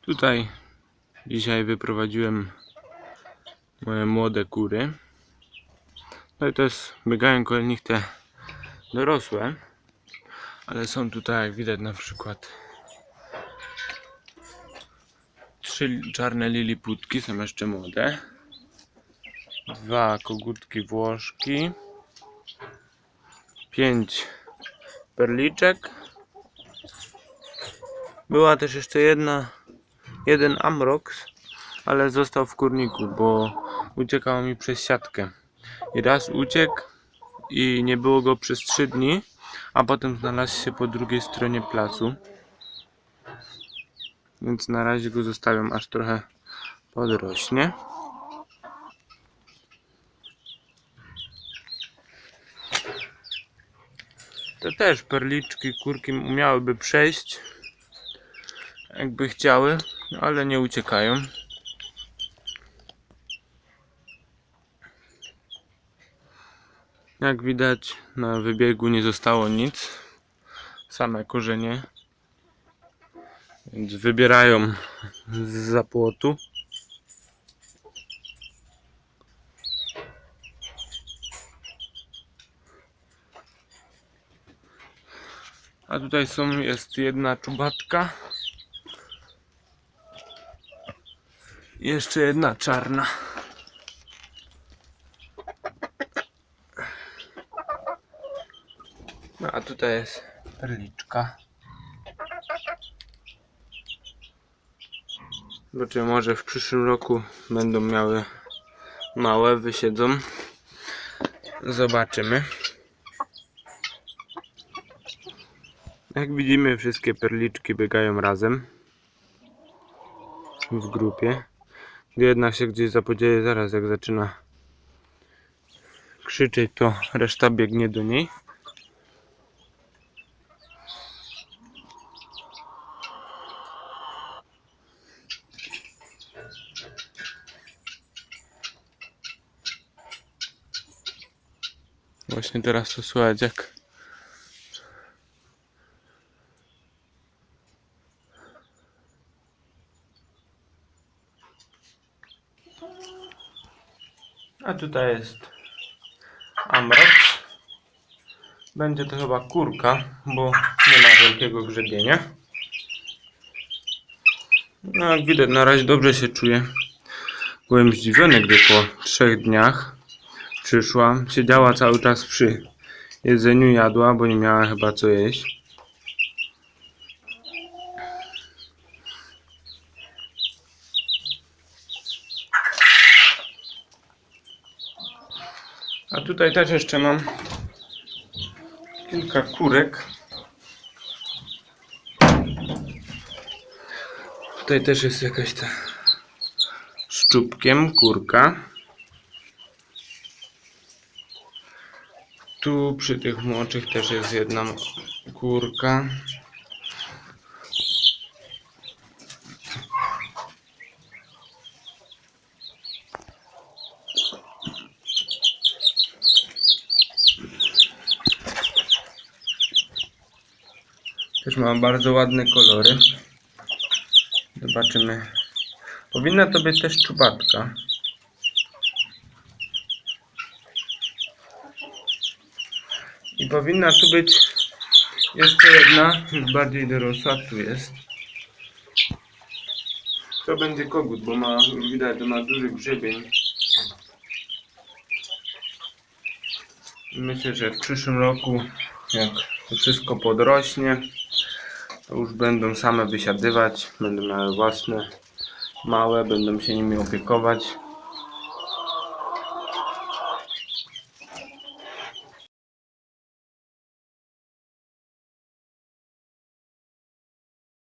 Tutaj dzisiaj wyprowadziłem moje młode kury. No i jest, biegają koło nich te dorosłe. Ale są tutaj, jak widać na przykład trzy czarne liliputki, są jeszcze młode. Dwa kogutki włoszki. Pięć perliczek. Była też jeszcze jedna, jeden amrox, ale został w kurniku, bo uciekał mi przez siatkę. I raz uciekł i nie było go przez 3 dni, a potem znalazł się po drugiej stronie placu. Więc na razie go zostawiam aż trochę podrośnie. To też perliczki, kurki umiałyby przejść, jakby chciały, ale nie uciekają. Jak widać na wybiegu nie zostało nic, same korzenie, więc wybierają z zapłotu. A tutaj są, jest jedna czubatka. Jeszcze jedna czarna. No a tutaj jest perliczka. Zobaczymy, może w przyszłym roku będą miały małe, wysiedzą. Zobaczymy. Jak widzimy, wszystkie perliczki biegają razem w grupie. Jedna się gdzieś zapodzieje, zaraz jak zaczyna krzyczeć, to reszta biegnie do niej. Właśnie teraz to słychać jak A tutaj jest Amrox. Będzie to chyba kurka, bo nie ma wielkiego grzebienia. No jak widać na razie dobrze się czuję. Byłem zdziwiony, gdy po trzech dniach przyszła. Siedziała cały czas przy jedzeniu, jadła, bo nie miała chyba co jeść. A tutaj też jeszcze mam kilka kurek. Tutaj też jest jakaś ta szczupkiem kurka. Tu przy tych młodszych też jest jedna kurka. Też ma bardzo ładne kolory. Zobaczymy. Powinna to być też czubatka. I powinna tu być jeszcze jedna, już bardziej dorosła, tu jest. To będzie kogut, bo ma, widać, że ma duży grzebień. Myślę, że w przyszłym roku, jak to wszystko podrośnie, już będą same wysiadywać, będą miały własne, małe, będą się nimi opiekować.